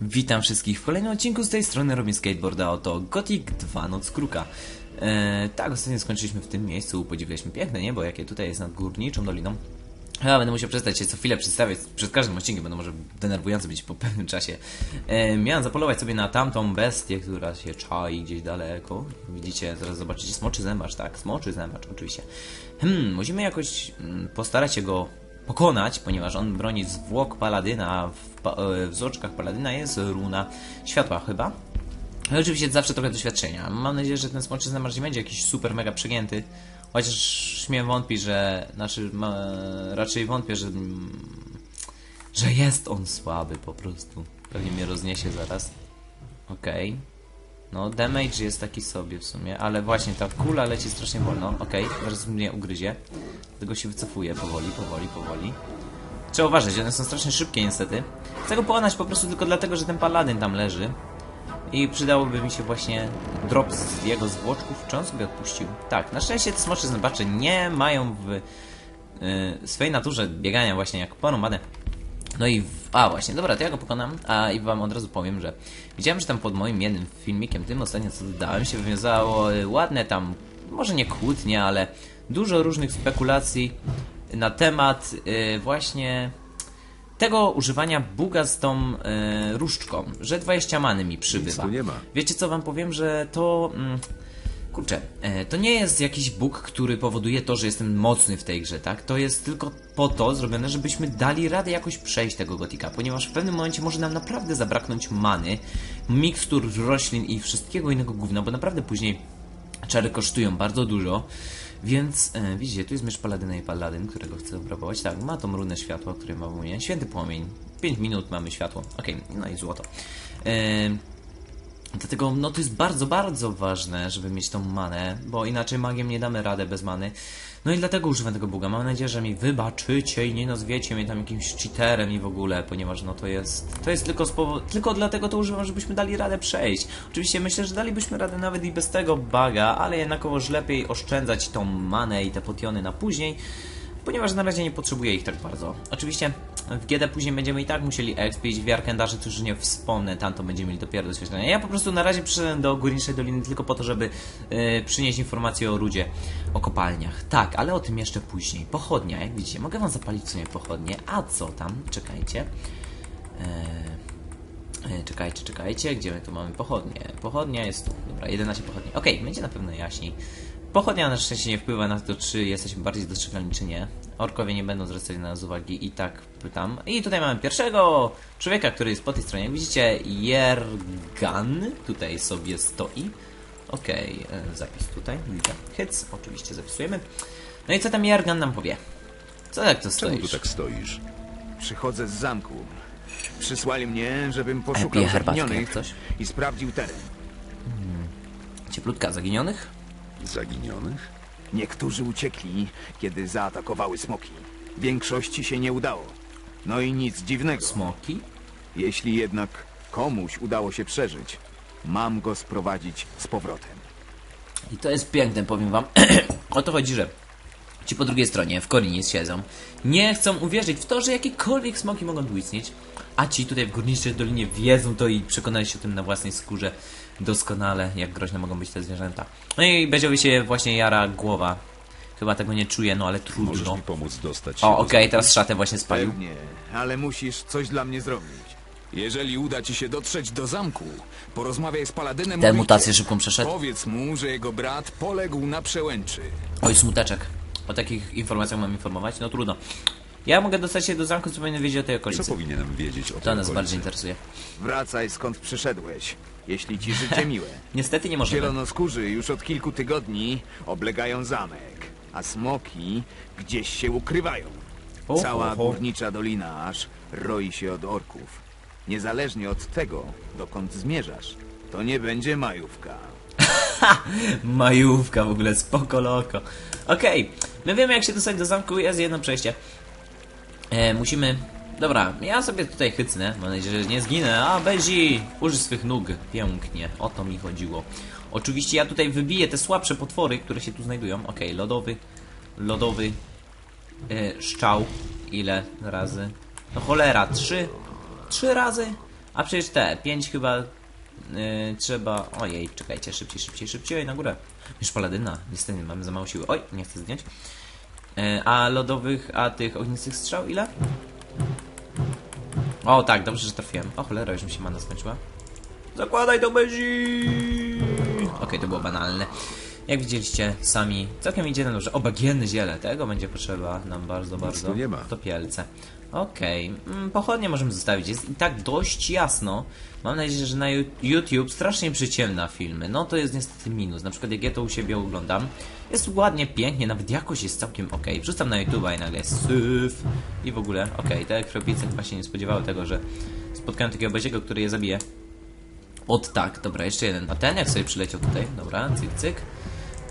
Witam wszystkich w kolejnym odcinku z tej strony Robin Skateboarda, oto Gothic 2 Noc Kruka. Eee, tak, ostatnio skończyliśmy w tym miejscu, podziwialiśmy piękne niebo, jakie tutaj jest nad górniczą doliną. Ja będę musiał przestać się co chwilę przedstawiać, przed każdym odcinkiem będę może denerwujący być po pewnym czasie. E, miałem zapolować sobie na tamtą bestię, która się czai gdzieś daleko. Widzicie, zaraz zobaczycie smoczy zębacz, tak, smoczy zębacz, oczywiście. Hmm, musimy jakoś mm, postarać się go pokonać, ponieważ on broni zwłok paladyna, w, w zoczkach paladyna jest runa światła chyba. Ale oczywiście zawsze trochę doświadczenia. Mam nadzieję, że ten smoczy zębacz nie będzie jakiś super mega przegięty. Chociaż śmiem wątpić, że. Znaczy, raczej wątpię, że. mm, że jest on słaby po prostu. Pewnie mnie rozniesie zaraz. Okej. No, damage jest taki sobie w sumie, ale właśnie ta kula leci strasznie wolno. Okej, zaraz mnie ugryzie. Dlatego się wycofuję powoli, powoli, powoli. Trzeba uważać, one są strasznie szybkie niestety. Chcę go pokonać po prostu tylko dlatego, że ten paladyn tam leży. I przydałoby mi się właśnie drop z jego zwłoczków, czy on sobie odpuścił. Tak, na szczęście te smocze zębacze nie mają w y, swojej naturze biegania właśnie jak porąbane. No i, w, a właśnie, dobra, to ja go pokonam, a i wam od razu powiem, że widziałem, że tam pod moim jednym filmikiem, tym ostatnio co dodałem, się wywiązało y, ładne tam, może nie kłótnie, ale dużo różnych spekulacji na temat y, właśnie tego używania buga z tą e, różdżką, że 20 many mi przybywa. tu nie ma. Wiecie co wam powiem, że to... Mm, kurczę, e, to nie jest jakiś bóg, który powoduje to, że jestem mocny w tej grze, tak? To jest tylko po to zrobione, żebyśmy dali radę jakoś przejść tego gotika, ponieważ w pewnym momencie może nam naprawdę zabraknąć many, mikstur roślin i wszystkiego innego gówna, bo naprawdę później czary kosztują bardzo dużo. Więc e, widzicie, tu jest mysz paladyna i paladyn, którego chcę obrabować. Tak, ma tą runę światła, które ma umie. Święty płomień. 5 minut mamy światło. Okej, no i złoto. E, Dlatego no to jest bardzo, bardzo ważne, żeby mieć tą manę, bo inaczej magiem nie damy radę bez many. No i dlatego używam tego buga. Mam nadzieję, że mi wybaczycie i nie nazwiecie mnie tam jakimś cheaterem i w ogóle, ponieważ no to jest. To jest tylko z powo- tylko dlatego to używam, żebyśmy dali radę przejść. Oczywiście myślę, że dalibyśmy radę nawet i bez tego buga, ale jednakowoż lepiej oszczędzać tą manę i te potiony na później ponieważ na razie nie potrzebuję ich tak bardzo. Oczywiście w GD później będziemy i tak musieli expić, w Arkendarze to już nie wspomnę, tam to będziemy mieli dopiero doświadczenia. Ja po prostu na razie przyszedłem do Górniczej Doliny tylko po to, żeby yy, przynieść informacje o rudzie, o kopalniach. Tak, ale o tym jeszcze później. Pochodnia, jak widzicie, mogę wam zapalić w sumie pochodnie. A co tam? Czekajcie. Eee, Czekajcie, czekajcie, gdzie my tu mamy pochodnie? Pochodnia jest tu, dobra, 11 pochodni. Okej, będzie na pewno jaśniej. Pochodnia na szczęście nie wpływa na to, czy jesteśmy bardziej dostrzegalni, czy nie. Orkowie nie będą zwracali na nas uwagi i tak pytam. I tutaj mamy pierwszego człowieka, który jest po tej stronie. Jak widzicie, Jergan tutaj sobie stoi. Okej, e, zapis tutaj, widzę. Hyc, oczywiście zapisujemy. No i co tam Jergan nam powie? Co tak to Czemu tu stoisz? tak stoisz? Przychodzę z zamku. Przysłali mnie, żebym poszukał herbatkę jak zaginionych coś. i sprawdził teren. Cieplutka zaginionych? Zaginionych? Niektórzy uciekli, kiedy zaatakowały smoki. Większości się nie udało. No i nic dziwnego. Smoki? Jeśli jednak komuś udało się przeżyć, mam go sprowadzić z powrotem. I to jest piękne, powiem wam. o to chodzi, że ci po drugiej stronie w Korinie siedzą. Nie chcą uwierzyć w to, że jakiekolwiek smoki mogą tu istnieć. A ci tutaj w Górniczej Dolinie wiedzą to i przekonali się o tym na własnej skórze doskonale, jak groźne mogą być te zwierzęta. No i Beziowi się właśnie jara głowa. Chyba tego nie czuje, no ale Możesz trudno. mi pomóc dostać się O, do okej, teraz szatę właśnie spalił. Pewnie, ale musisz coś dla mnie zrobić. Jeżeli uda ci się dotrzeć do zamku, porozmawiaj z paladynem Ten Ulrikiem. mutację szybką przeszedł. Powiedz mu, że jego brat poległ na przełęczy. Oj, smuteczek. O takich informacjach mam informować? No trudno. Ja mogę dostać się do zamku, co powinien wiedzieć o tej Co okolicy. powinienem wiedzieć o To tej nas okolicy? bardziej interesuje. Wracaj skąd przyszedłeś, jeśli ci życie miłe. Niestety nie możemy. Zielonoskórzy już od kilku tygodni oblegają zamek, a smoki gdzieś się ukrywają. Cała górnicza dolina aż roi się od orków. Niezależnie od tego, dokąd zmierzasz, to nie będzie majówka. Majówka w ogóle, spoko loko. Okej, my wiemy jak się dostać do zamku, jest jedno przejście. E, musimy... Dobra, ja sobie tutaj chycnę, mam nadzieję, że nie zginę. A, Bezi, użyj swych nóg. Pięknie, o to mi chodziło. Oczywiście ja tutaj wybiję te słabsze potwory, które się tu znajdują. Okej, lodowy, lodowy, e, szczał. Ile razy? No cholera, trzy, trzy razy? A przecież te, 5 chyba yy, trzeba... Ojej, czekajcie, szybciej, szybciej, szybciej, na górę. Już paladyna, niestety mamy za mało siły. Oj, nie chcę zdjąć. Yy, a lodowych, a tych ognistych strzał ile? O tak, dobrze, że trafiłem. O cholera, już mi się mana skończyła. Zakładaj to bezi! Okej, to było banalne. Jak widzieliście sami, całkiem idzie na dobrze. O, bagienne ziele, tego będzie potrzeba nam bardzo, bardzo. nie ma. To pielce. Okej, mm, pochodnie możemy zostawić. Jest i tak dość jasno. Mam nadzieję, że na YouTube strasznie przyciemna filmy. No to jest niestety minus. Na przykład jak ja to u siebie oglądam, jest ładnie, pięknie, nawet jakość jest całkiem ok. Wrzucam na YouTube i nagle syf i w ogóle okej. Te kropice chyba się nie spodziewały tego, że spotkałem takiego beziego, który je zabije. Od tak, dobra, jeszcze jeden. A ten jak sobie przyleciał tutaj, dobra, cyk, cyk.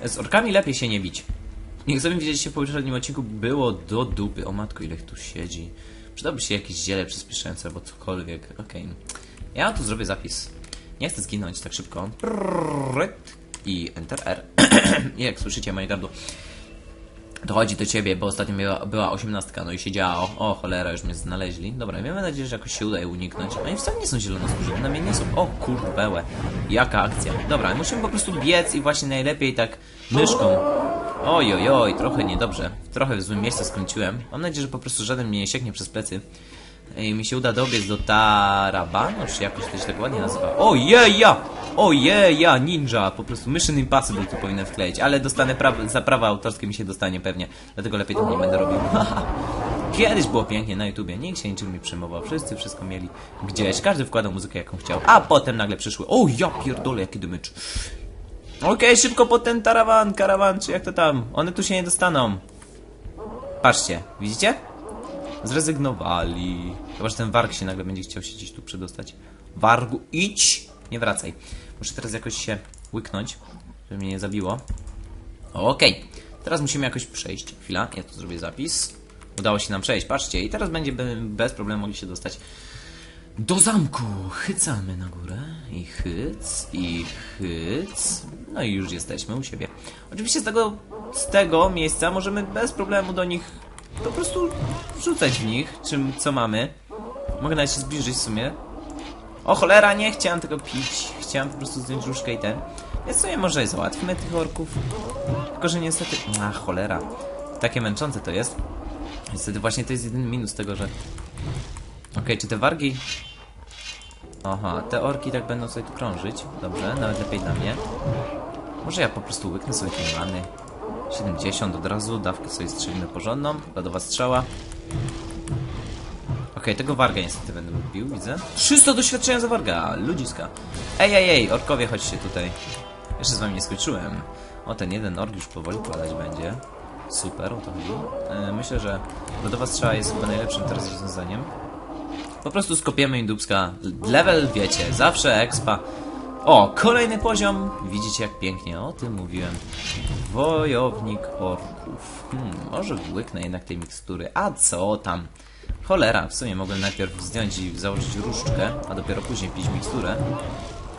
Z orkami lepiej się nie bić. Jak sobie widzieliście w poprzednim odcinku, było do dupy. O matko, ile tu siedzi. Przydałby się jakieś ziele przyspieszające albo cokolwiek. Okej. Ja tu zrobię zapis. Nie chcę zginąć tak szybko. I Enter R. Jak słyszycie moje gardło. Dochodzi do ciebie, bo ostatnio była, była 18, no i się działo. O cholera, już mnie znaleźli. Dobra, miejmy nadzieję, że jakoś się uda je uniknąć. Oni wcale nie są zielonoskórzy, na mnie nie są. O kurbełe, jaka akcja. Dobra, musimy po prostu biec i właśnie najlepiej tak myszką. Oj, oj, oj, trochę niedobrze. Trochę w złym miejscu skończyłem. Mam nadzieję, że po prostu żaden mnie nie sięgnie przez plecy. I mi się uda dobiec do Tarabanu, czy jakoś to się tak ładnie nazywa. Ojeja! Ojeja, ninja! Po prostu Mission Impossible tu powinien wkleić, ale dostanę pra za prawa autorskie mi się dostanie pewnie, dlatego lepiej to nie będę robił. Kiedyś było pięknie na YouTubie, nikt się niczym nie przejmował, wszyscy wszystko mieli gdzieś, każdy wkładał muzykę jaką chciał, a potem nagle przyszły, o ja pierdolę, jaki dymycz. Okej, szybko po ten tarawan, karawan, czy jak to tam, one tu się nie dostaną. Patrzcie, widzicie? Zrezygnowali. Chyba, że ten warg się nagle będzie chciał się gdzieś tu przedostać. Wargu, idź! Nie wracaj. Muszę teraz jakoś się łyknąć, żeby mnie nie zabiło. Okej. Teraz musimy jakoś przejść. Chwila, ja tu zrobię zapis. Udało się nam przejść, patrzcie. I teraz będzie be- bez problemu mogli się dostać do zamku. Chycamy na górę. I chyc, i chyc. No i już jesteśmy u siebie. Oczywiście z tego, z tego miejsca możemy bez problemu do nich po prostu rzucać w nich, czym, co mamy. Mogę nawet się zbliżyć w sumie. O cholera, nie chciałem tego pić. Chciałem po prostu zdjąć różkę i ten. Więc sobie może załatwimy tych orków. Tylko, że niestety... A, cholera. Takie męczące to jest. Niestety właśnie to jest jedyny minus tego, że... Okej, czy te wargi... Aha, te orki tak będą sobie tu krążyć. Dobrze, nawet lepiej dla mnie. Może ja po prostu łyknę sobie tej many. 70 od razu, dawkę sobie strzelimy porządną. Lodowa strzała. Okej, tego warga niestety będę bił, widzę. 300 doświadczenia za warga, ludziska. Ej, ej, ej, orkowie, chodźcie tutaj. Jeszcze z wami nie skończyłem. O, ten jeden ork już powoli padać będzie. Super, o to chodzi. E, myślę, że lodowa strzała jest chyba najlepszym teraz rozwiązaniem. Po prostu skopiemy indubska. Level, wiecie, zawsze expa. O, kolejny poziom. Widzicie jak pięknie, o tym mówiłem. Wojownik orków. Hmm, może łyknę jednak tej mikstury. A co tam? Cholera, w sumie mogłem najpierw zdjąć i założyć różdżkę, a dopiero później pić miksturę.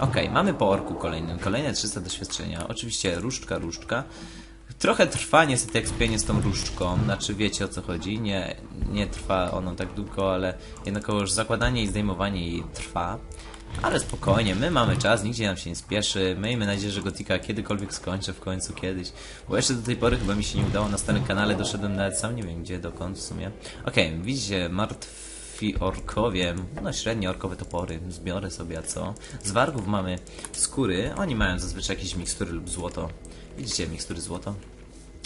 Okej, mamy po orku kolejnym. Kolejne 300 doświadczenia. Oczywiście różdżka, różdżka. Trochę trwa niestety ekspienie z tą różdżką, znaczy wiecie o co chodzi, nie, nie trwa ono tak długo, ale jednakowoż zakładanie i zdejmowanie jej trwa. Ale spokojnie, my mamy czas, nigdzie nam się nie spieszy, miejmy nadzieję, że Gotika kiedykolwiek skończę w końcu kiedyś, bo jeszcze do tej pory chyba mi się nie udało, na starym kanale doszedłem nawet sam nie wiem gdzie, dokąd w sumie. Okej, widzicie, martwi orkowie, no średnie orkowe topory, zbiorę sobie, a co? Z wargów mamy skóry, oni mają zazwyczaj jakieś mikstury lub złoto. Widzicie, mikstury złoto?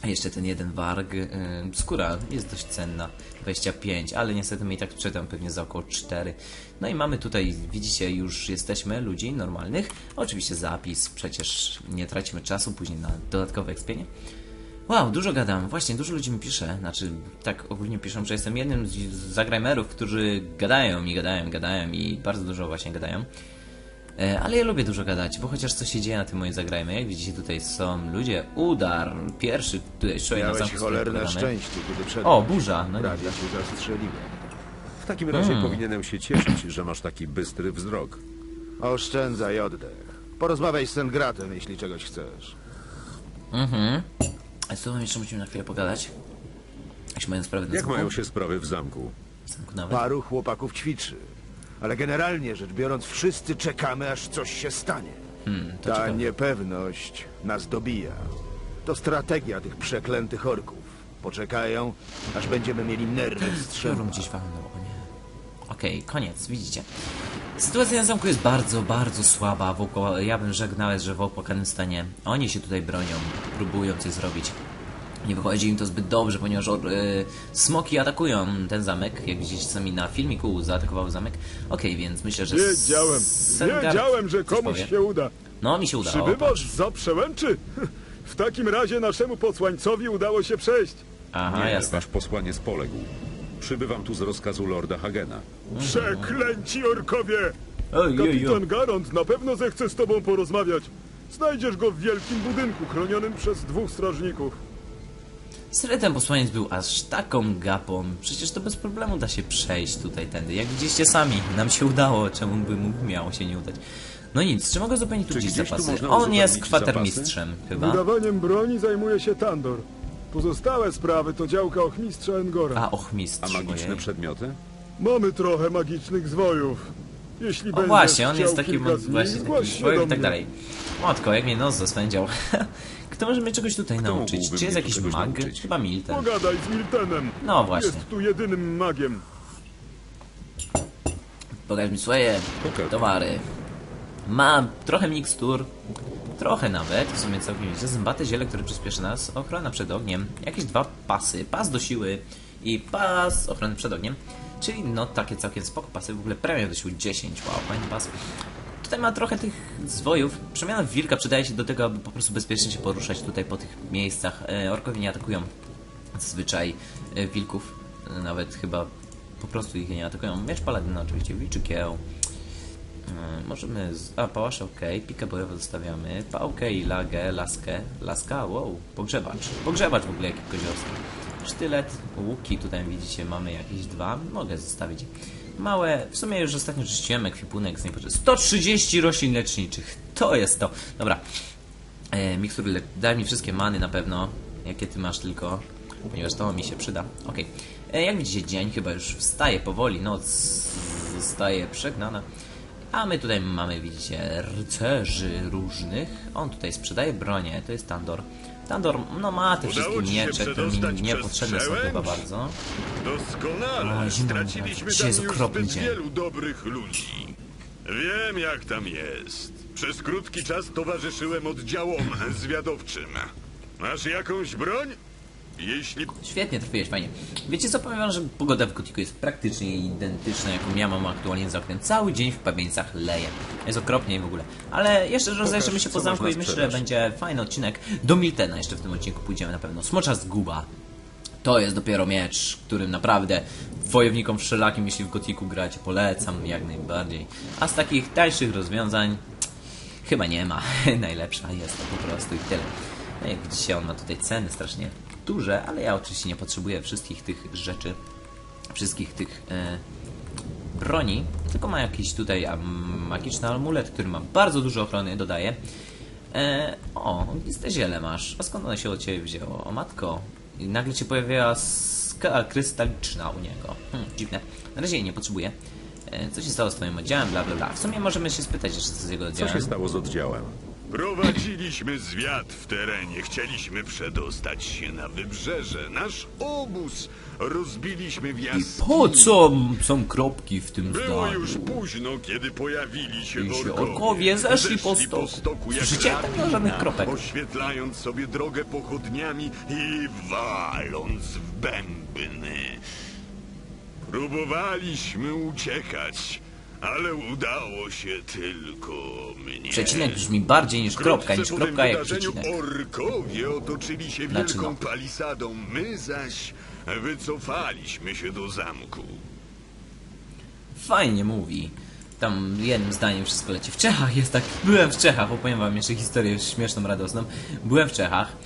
Jeszcze ten jeden warg. Yy, skóra jest dość cenna. 25, ale niestety my i tak sprzedam pewnie za około 4. No i mamy tutaj, widzicie, już jesteśmy ludzi normalnych. Oczywiście zapis, przecież nie tracimy czasu później na dodatkowe ekspienie. Wow, dużo gadam. Właśnie, dużo ludzi mi pisze. Znaczy, tak ogólnie piszą, że jestem jednym z zagrajmerów, którzy gadają i gadają, gadają i bardzo dużo właśnie gadają. E, Ale ja lubię dużo gadać, bo chociaż co się dzieje na tym moim zagrajmy, jak widzicie tutaj są ludzie, udar, pierwszy tutaj człowiek na zamku cholerne szczęście, kiedy. O, burza, no nie Prawie cię zastrzeliłem. W takim razie Hmm. powinienem się cieszyć, że masz taki bystry wzrok. Oszczędzaj oddech. Porozmawiaj z Sengratem, jeśli czegoś chcesz. Mhm. A z tobą jeszcze musimy na chwilę pogadać. Jeśli mają sprawę na Jak zamku. mają się sprawy w zamku? W zamku nawet. Paru chłopaków ćwiczy. Ale generalnie rzecz biorąc, wszyscy czekamy, aż coś się stanie. Hmm, to Ta ciekawe. niepewność nas dobija. To strategia tych przeklętych orków. Poczekają, aż będziemy mieli nerwy Piorun strzępach. gdzieś walnął, o nie. Okej, koniec, widzicie. Sytuacja na zamku jest bardzo, bardzo słaba. Wokoło, ja bym żegnał, że w opłakanym stanie. Oni się tutaj bronią, próbują coś zrobić. Nie wychodzi im to zbyt dobrze, ponieważ e, smoki atakują ten zamek. Jak widzicie sami na filmiku, zaatakowały zamek. Okej, więc myślę, że... Wiedziałem, wiedziałem, że coś komuś powie. się uda. No, mi się udało. Przybywasz za przełęczy? W takim razie naszemu posłańcowi udało się przejść. Aha, Nie, jasne. wasz posłaniec poległ. Przybywam tu z rozkazu lorda Hagena. Przeklęci orkowie! Oj, oj, Kapitan oj. Garant na pewno zechce z tobą porozmawiać. Znajdziesz go w wielkim budynku chronionym przez dwóch strażników. Serio ten posłaniec był aż taką gapą. Przecież to bez problemu da się przejść tutaj tędy. Jak widzieliście sami, nam się udało, czemu by mu miało się nie udać. No nic, czy mogę zupełnić tu gdzieś tu zapasy? można On jest kwatermistrzem chyba. Wydawaniem broni zajmuje się Tandor. Pozostałe sprawy to działka ochmistrza Engora. A, A ochmistrz, magiczne ojej. przedmioty? Mamy trochę magicznych zwojów. Jeśli O właśnie, on jest taki kilka mo- z nich, właśnie zgłoś taki się zwoju do i tak dalej. Matko, jak mnie nos zaswędział. Kto może mnie czegoś tutaj nauczyć? mógłby Czy jest jakiś mag? nauczyć? Chyba Milton. Pogadaj z Miltenem. No właśnie. Jest tu jedynym magiem. Pokaż mi swoje Pokaż. towary. Ma trochę mikstur, trochę nawet, w sumie całkiem nieźle. Zębate ziele, które przyspieszy nas, ochrona przed ogniem, jakieś dwa pasy, pas do siły i pas ochrony przed ogniem. Czyli no takie całkiem spoko pasy, w ogóle premia do siły 10, wow, fajny pas. Tutaj ma trochę tych zwojów. Przemiana wilka przydaje się do tego, aby po prostu bezpiecznie się poruszać tutaj po tych miejscach. E, orkowie nie atakują zazwyczaj e, wilków, nawet chyba po prostu ich nie atakują. Miecz paladyna oczywiście, wilczy kieł. E, Możemy. Z... A, pałasz, ok. Pikę bojową zostawiamy. Pałkę i lagę, laskę. Laska, wow. Pogrzebacz. Pogrzebacz w ogóle jaki koziorski. Sztylet, łuki, tutaj widzicie, mamy jakieś dwa. Mogę zostawić. Małe, w sumie już ostatnio czyściłem ekwipunek z niepotrzebny. 130 roślin leczniczych. To jest to. Dobra. E, mikstur, le... daj mi wszystkie many na pewno. Jakie ty masz tylko. Ponieważ to mi się przyda. Okej. E, Jak widzicie, dzień chyba już wstaje powoli. Noc zostaje przegnana. A my tutaj mamy, widzicie, rycerzy różnych. On tutaj sprzedaje bronię, to jest Tandor. Tandor, no ma te wszystkie miecze, które mi niepotrzebne są chyba bardzo. Doskonale. O, zimno Straciliśmy jest tam już okropny zbyt dzień. wielu dobrych ludzi. Wiem, jak tam jest. Przez krótki czas towarzyszyłem oddziałom zwiadowczym. Masz jakąś broń? Jeśli Świetnie, trafiłeś, fajnie. Wiecie co, powiem wam, że pogoda w Gotiku jest praktycznie identyczna, jaką ja mam aktualnie za oknem. Cały dzień w Pawieńcach leje. Jest okropnie w ogóle. Ale jeszcze rozejrzymy się po zamku i myślę, że będzie fajny odcinek. Do Miltena jeszcze w tym odcinku pójdziemy na pewno. Smocza zguba. To jest dopiero miecz, którym naprawdę wojownikom wszelakim, jeśli w Gotiku gracie, polecam jak najbardziej. A z takich tańszych rozwiązań chyba nie ma. Najlepsza jest to po prostu i tyle. No jak widzicie, on ma tutaj ceny strasznie duże, ale ja oczywiście nie potrzebuję wszystkich tych rzeczy, wszystkich tych e, broni, tylko ma jakiś tutaj magiczny amulet, który ma bardzo dużo ochrony, dodaje. E, o, listę ziele masz. A skąd ono się od ciebie wzięło? O matko. I nagle się pojawiła skala krystaliczna u niego. Hmm, dziwne. Na razie jej nie potrzebuję. E, co się stało z twoim oddziałem? Bla, bla, bla. W sumie możemy się spytać jeszcze co z jego Co oddziałem. się stało z oddziałem? Prowadziliśmy zwiat w terenie, chcieliśmy przedostać się na wybrzeże. Nasz obóz rozbiliśmy w I jaskini. po co są kropki w tym Było zdaniu? już późno, kiedy pojawili się I się orkowie. orkowie zeszli po stoku. jak Słyszycie? Tam nie ma żadnych kropek. Oświetlając sobie drogę pochodniami i waląc w bębny. Próbowaliśmy uciekać, ale udało się tylko mnie. Przecinek brzmi bardziej niż kropka, niż kropka jak przecinek. Orkowie otoczyli się Znaczy wielką no. palisadą, my zaś wycofaliśmy się do zamku. Fajnie mówi. Tam jednym zdaniem wszystko leci. W Czechach jest tak. Byłem w Czechach, opowiem wam jeszcze historię śmieszną, radosną. Byłem w Czechach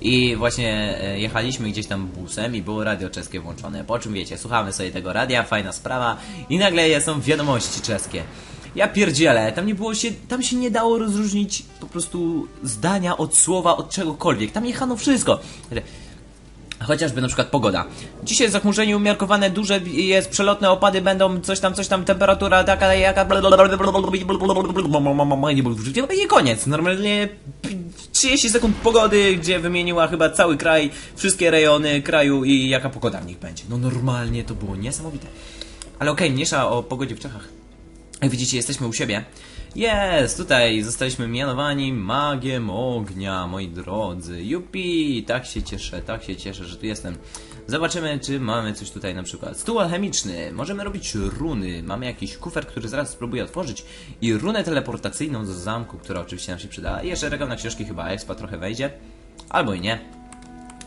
i właśnie e, jechaliśmy gdzieś tam busem i było radio czeskie włączone. Po czym wiecie, słuchamy sobie tego radia, fajna sprawa i nagle są wiadomości czeskie. Ja pierdzielę, tam nie było się, tam się nie dało rozróżnić po prostu zdania od słowa, od czegokolwiek. Tam jechano wszystko. Chociażby na przykład pogoda. Dzisiaj zachmurzenie umiarkowane, duże jest, przelotne opady będą, coś tam, coś tam, temperatura taka, jaka... I koniec. Normalnie 30 sekund pogody, gdzie wymieniła chyba cały kraj, wszystkie rejony kraju i jaka pogoda w nich będzie. No normalnie to było niesamowite. Ale okej, mniejsza o pogodzie w Czechach. Jak widzicie, jesteśmy u siebie. Jest, tutaj zostaliśmy mianowani magiem ognia, moi drodzy. Jupi, tak się cieszę, tak się cieszę, że tu jestem. Zobaczymy, czy mamy coś tutaj na przykład. Stół alchemiczny, możemy robić runy. Mamy jakiś kufer, który zaraz spróbuję otworzyć. I runę teleportacyjną z zamku, która oczywiście nam się przyda. I jeszcze regał na książki, chyba expa trochę wejdzie. Albo i nie.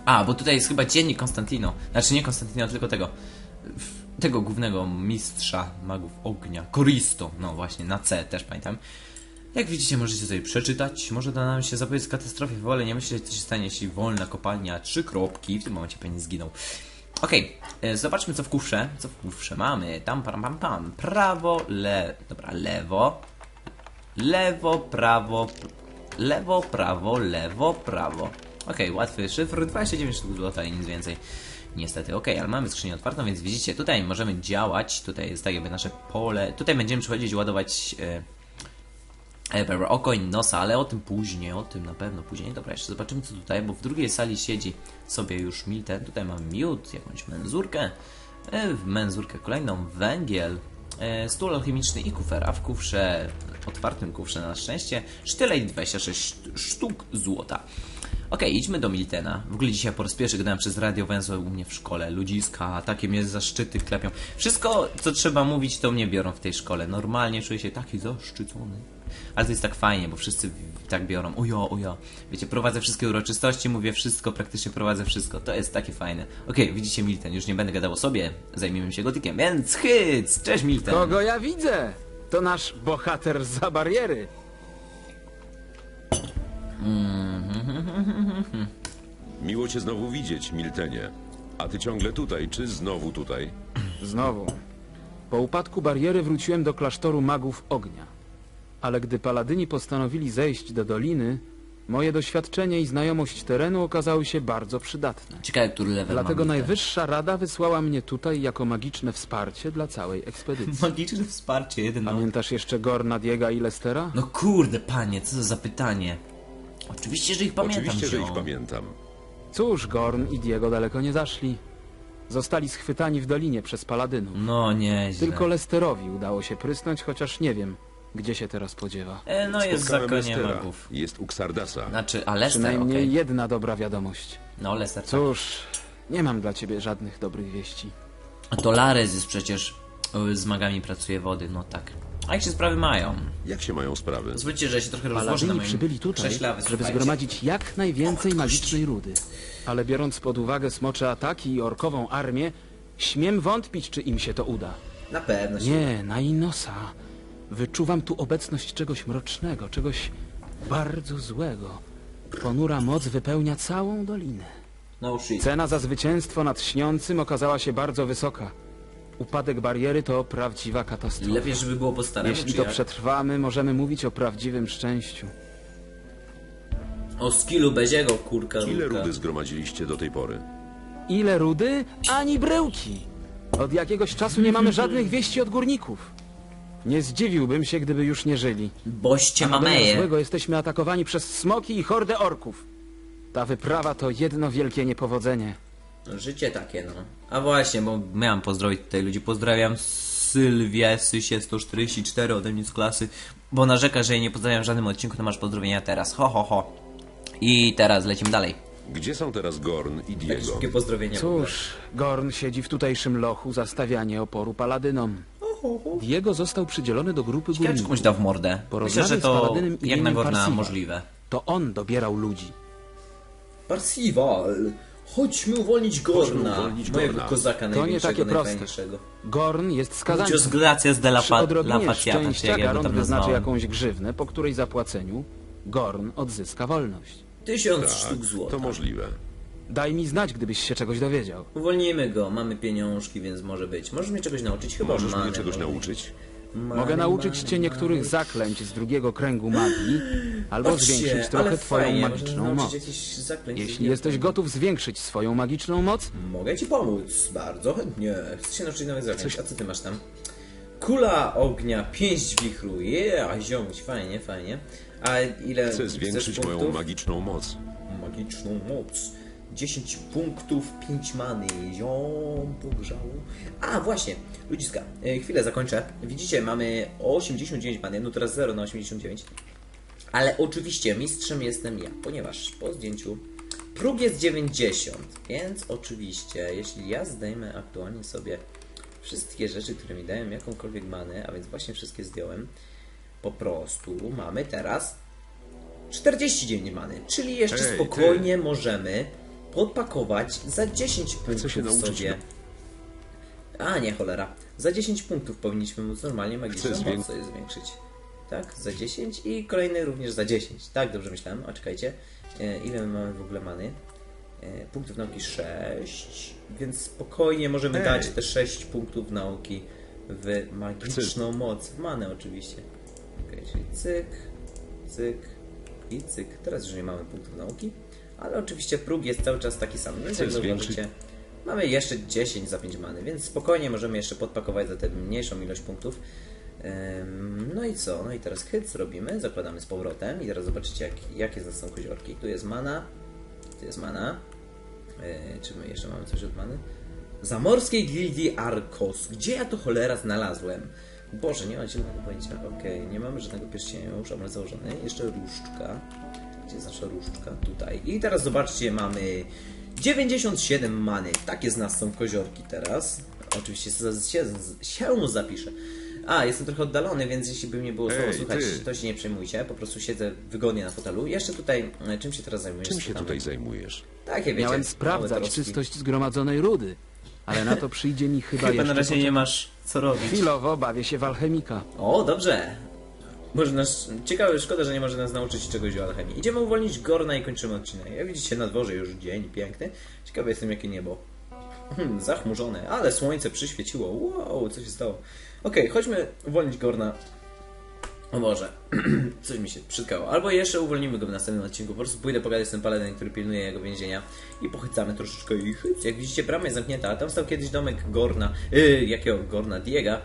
A, bo tutaj jest chyba dziennik Konstantino. Znaczy nie Konstantino, tylko tego. Tego głównego mistrza magów ognia. Koristo. No właśnie, na C też pamiętam. Jak widzicie, możecie sobie przeczytać. Może da nam się zapobiec katastrofie. Wolę nie myśleć, co się stanie, jeśli wolna kopalnia. Trzy kropki. W tym momencie pewnie zginął. Okej, e, zobaczmy co w kufrze. Co w kufrze mamy? Tam, pam, pam, pam. Prawo, le... Dobra, lewo. Lewo, prawo, lewo, prawo, lewo, prawo. Okej, łatwy szyfr, 29 sztuk złota i nic więcej. Niestety, okej, ale mamy skrzynię otwartą, więc widzicie, tutaj możemy działać, tutaj jest tak jakby nasze pole, tutaj będziemy przychodzić, ładować e, e, dobra, okoń nosa, ale o tym później, o tym na pewno później. Dobra, jeszcze zobaczymy co tutaj, bo w drugiej sali siedzi sobie już Milten, tutaj mamy miód, jakąś menzurkę, e, menzurkę kolejną, węgiel, e, stół alchemiczny i kufer, a w kufrze, otwartym kufrze na szczęście, sztylet 26 sztuk złota. Okej, idźmy do Miltena. W ogóle dzisiaj po raz pierwszy gadałem przez radio węzeł u mnie w szkole. Ludziska, takie mnie zaszczyty klepią. Wszystko, co trzeba mówić, to mnie biorą w tej szkole. Normalnie czuję się taki zaszczycony. Ale to jest tak fajnie, bo wszyscy tak biorą. Ujo, ujo. Wiecie, prowadzę wszystkie uroczystości, mówię wszystko, praktycznie prowadzę wszystko. To jest takie fajne. Okej, widzicie Milten, już nie będę gadał o sobie. Zajmiemy się gotykiem, więc hyc! Cześć Milten! Kogo ja widzę? To nasz bohater za bariery. Miło cię znowu widzieć, Miltenie. A ty ciągle tutaj, czy znowu tutaj? Znowu. Po upadku bariery wróciłem do klasztoru magów ognia. Ale gdy paladyni postanowili zejść do doliny, moje doświadczenie i znajomość terenu okazały się bardzo przydatne. Ciekawe, który level Dlatego ma Milten. Najwyższa Rada wysłała mnie tutaj jako magiczne wsparcie dla całej ekspedycji. Magiczne wsparcie, jeden na Pamiętasz jeszcze Gorna, Diega i Lestera? No kurde, panie, co za zapytanie. Oczywiście, że ich pamiętam. Oczywiście, że ich pamiętam. Cóż, Gorn i Diego daleko nie zaszli. Zostali schwytani w dolinie przez paladynów. No nieźle. Tylko Lesterowi udało się prysnąć, chociaż nie wiem, gdzie się teraz podziewa. E, no jest w Spotkałem zakonie Lestera. magów. Jest u Xardasa. Znaczy, a Lester, Przynajmniej okej. jedna dobra wiadomość. No Lester, tak. Cóż, nie mam dla ciebie żadnych dobrych wieści. A to Lares jest przecież y, z magami pracuje wody, no tak. A jak się sprawy mają? Jak się mają sprawy? Pozwólcie, że się trochę rozłożę na Paladyni moim przybyli tutaj, krześle, a wy żeby słuchajcie. zgromadzić jak najwięcej magicznej rudy. Ale biorąc pod uwagę smocze ataki i orkową armię, śmiem wątpić, czy im się to uda. Na pewno się... Nie, na Inosa. Wyczuwam tu obecność czegoś mrocznego, czegoś bardzo złego. Ponura moc wypełnia całą dolinę. No shit. Cena za zwycięstwo nad śniącym okazała się bardzo wysoka. Upadek bariery to prawdziwa katastrofa. Lepiej, żeby było po staremu, Jeśli czy to jak? przetrwamy, możemy mówić o prawdziwym szczęściu. O skillu Beziego, kurka, Ile rurka. rudy zgromadziliście do tej pory? Ile rudy, ani bryłki. Od jakiegoś czasu nie mamy żadnych wieści od górników. Nie zdziwiłbym się, gdyby już nie żyli. Boście A mameje. złego jesteśmy atakowani przez smoki i hordę orków. Ta wyprawa to jedno wielkie niepowodzenie. Życie takie, no. A właśnie, bo miałem pozdrowić tutaj ludzi. Pozdrawiam Sylwię, Sysie 144 ode mnie z klasy, bo narzeka, że jej nie pozdrawiam w żadnym odcinku, to masz pozdrowienia teraz. Ho, ho, ho. I teraz lecimy dalej. Gdzie są teraz Gorn i Diego? Szybkie pozdrowienia. Cóż, Gorn siedzi w tutejszym lochu za stawianie oporu paladynom. Diego został przydzielony do grupy Ciekawe, czy górników. da w mordę. Myślę, Porozmawiaj że z to Paladynem jak na Gorna możliwe. To on dobierał ludzi. Parsival, chodźmy uwolnić Gorna, uwolnić mojego Gorna. kozaka To nie największego, takie proste. najfajniejszego. Gorn jest skazańcem. Muchos gracias de la, Przy fa la faciata, szczęścia jak Garond wyznaczy jakąś grzywnę, po której zapłaceniu Gorn odzyska wolność. Tysiąc Tak, sztuk złota. to możliwe. Daj mi znać, gdybyś się czegoś dowiedział. Uwolnimy go, mamy pieniążki, więc może być. Możesz mnie czegoś nauczyć? Chyba Możesz mamy, mnie czegoś nauczyć? Mogę nauczyć cię niektórych zaklęć z drugiego kręgu magii, albo Patrzcie, zwiększyć trochę ale twoją fajnie, magiczną można nauczyć moc. jakichś zaklęć z Jeśli drugiego jesteś kręgu. gotów zwiększyć swoją magiczną moc, Mogę ci pomóc, bardzo chętnie. Chcę się nauczyć nowych zaklęć. A co ty masz tam? Kula ognia, pięść wichru. Yeah, ziomuś, fajnie, fajnie. A ile Chcę chcesz zwiększyć moją punktów? magiczną moc. magiczną moc. 10 punktów, 5 many. Ziom, pogrzało. A, właśnie, ludziska, e, chwilę zakończę. Widzicie, mamy 89 many, no teraz 0 na 89. Ale oczywiście mistrzem jestem ja, ponieważ po zdjęciu próg jest 90, więc oczywiście, jeśli ja zdejmę aktualnie sobie wszystkie rzeczy, które mi dają jakąkolwiek manę, a więc właśnie wszystkie zdjąłem, po prostu mamy teraz 49 many, czyli jeszcze ty. spokojnie możemy podpakować za 10 Chcę punktów się nauczyć sobie. A nie, cholera. Za 10 punktów powinniśmy móc normalnie magiczną Chcę moc sobie zwiększyć. Tak, za 10 i kolejny również za 10. Tak, dobrze myślałem. A czekajcie, e, ile my mamy w ogóle many? E, punktów nauki 6, więc spokojnie możemy Ej. dać te 6 punktów nauki w magiczną moc. W manę oczywiście. Okej, czyli cyk, cyk i cyk. Teraz już nie mamy punktów nauki, ale oczywiście próg jest cały czas taki sam. Więc jak zauważycie, mamy jeszcze 10 za 5 many, więc spokojnie możemy jeszcze podpakować za tę mniejszą ilość punktów. No i co? No i teraz hyc zrobimy, zakładamy z powrotem i teraz zobaczycie jak, jakie są koziorki. Tu jest mana, tu jest mana. Yy, czy my jeszcze mamy coś od many? Zamorskiej Gildii Arkos. Gdzie ja to cholera znalazłem? Boże, nie mam zielonego pojęcia. Okej, nie mamy żadnego pierścienia już, amulet założony. Jeszcze różdżka. Gdzie jest nasza różdżka? Tutaj. I teraz zobaczcie, mamy 97 many. Takie z nas są koziorki teraz. Oczywiście z- się, się zapiszę. A, jestem trochę oddalony, więc jeśli by mnie było słowo Ej, słychać, ty. to się nie przejmujcie. Po prostu siedzę wygodnie na fotelu. Jeszcze tutaj, e, czym się teraz zajmujesz? Czym się tutaj zajmujesz? Takie wiecie. miałem małe sprawdzać troski. czystość zgromadzonej rudy. Ale na to przyjdzie mi chyba, Chyba na jeszcze razie poczekać. nie masz co robić. Chwilowo bawię się w alchemika. O, dobrze. Może nas... Ciekawe, szkoda, że nie może nas nauczyć czegoś o alchemii. Idziemy uwolnić Gorna i kończymy odcinek. Jak widzicie, na dworze już dzień piękny. Ciekawy jestem, jakie niebo. Hmm, zachmurzone, ale słońce przyświeciło. Wow, co się stało? Okej, chodźmy uwolnić Gorna. O Boże, coś mi się przytkało. Albo jeszcze uwolnimy go w następnym odcinku. Po prostu pójdę pogadać z tym paladynem, który pilnuje jego więzienia i pochycamy troszeczkę ich. Jak widzicie, brama jest zamknięta, a tam stał kiedyś domek Gorna. Yy, jakiego Gorna? Diega.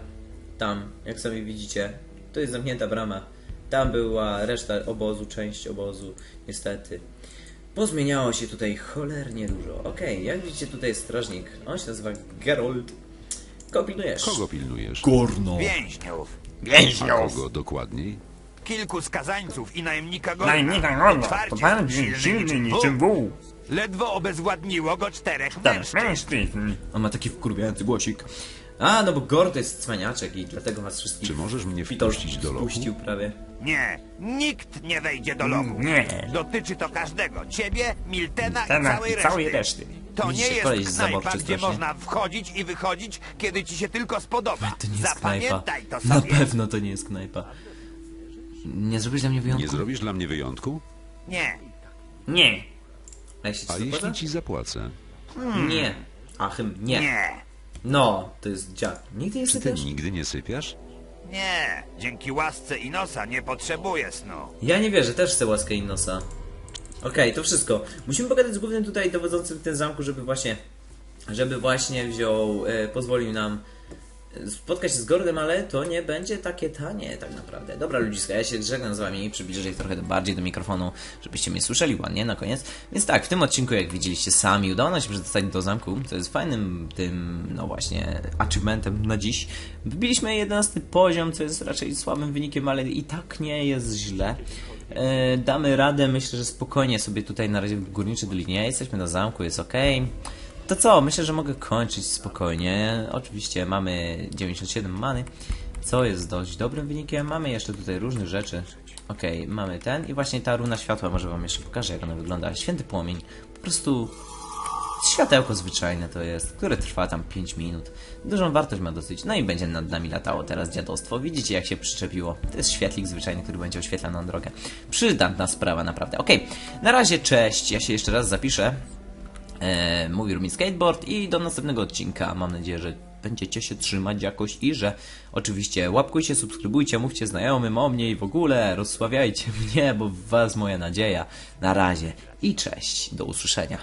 Tam, jak sami widzicie, to jest zamknięta brama. Tam była reszta obozu, część obozu, niestety. Pozmieniało się tutaj cholernie dużo. Okej, jak widzicie, tutaj jest strażnik. On się nazywa Gerold. Kogo pilnujesz? Kogo pilnujesz? Gorno. Więźniów. A kogo dokładniej? Kilku skazańców i najemnika Gorna. Najemnika Gorna, to bardzo silny niczym wół. Ledwo obezwładniło go czterech Tak, mężczyzn. mężczyzn. On ma taki wkurwiający głosik. A, no bo Gor to jest cwaniaczek i dlatego was wszystkich Czy możesz mnie Pitol wpuścić do lochu? wpuścił prawie. Nie, nikt nie wejdzie do lochu. Nie. Dotyczy to każdego. Ciebie, Miltena, Miltena i całej i reszty. całej reszty. To Widzicie, nie jest zaborczy knajpa, gdzie strasznie. można wchodzić i wychodzić, kiedy ci się tylko spodoba. To nie jest knajpa. Zapamiętaj to Na sobie. pewno to nie jest knajpa. Nie zrobisz dla mnie Nie wyjątku? zrobisz dla mnie wyjątku? Nie. Nie. A jeśli ci A jeśli ci zapłacę? Nie. Achym, nie. Nie. No, to jest dziad. Nigdy nie Czy ty sypiasz? nigdy nie sypiasz? Nie. Dzięki łasce i nosa nie potrzebuję snu. Ja nie wierzę, też chcę łaskę Innosa. Okej, to wszystko. Musimy pogadać z głównym tutaj dowodzącym w tym zamku, żeby właśnie żeby właśnie wziął, e, pozwolił nam spotkać się z Gordem, ale to nie będzie takie tanie tak naprawdę. Dobra ludziska, ja się żegnam z wami, przybliżę się trochę bardziej do mikrofonu, żebyście mnie słyszeli ładnie na koniec. Więc tak, w tym odcinku, jak widzieliście sami, udało nam się przedostać do zamku, co jest fajnym tym, no właśnie, achievementem na dziś. Wbiliśmy 11 poziom, co jest raczej słabym wynikiem, ale i tak nie jest źle. E, damy radę, myślę, że spokojnie sobie tutaj na razie w górniczej dolinie. Jesteśmy na zamku, jest ok. To co, myślę, że mogę kończyć spokojnie. Oczywiście mamy 97 many, co jest dość dobrym wynikiem. Mamy jeszcze tutaj różne rzeczy. Ok, mamy ten i właśnie ta runa światła, może wam jeszcze pokażę jak ona wygląda. Święty płomień, po prostu światełko zwyczajne to jest, które trwa tam 5 minut. Dużą wartość ma dosyć. No i będzie nad nami latało teraz dziadostwo. Widzicie jak się przyczepiło. To jest świetlik zwyczajny, który będzie oświetlał nam drogę. Przydatna sprawa naprawdę. Ok, na razie cześć. Ja się jeszcze raz zapiszę. E, mówi Rubin Skateboard i do następnego odcinka. Mam nadzieję, że będziecie się trzymać jakoś i że oczywiście łapkujcie, subskrybujcie, mówcie znajomym o mnie i w ogóle rozsławiajcie mnie, bo w was moja nadzieja. Na razie i cześć, do usłyszenia.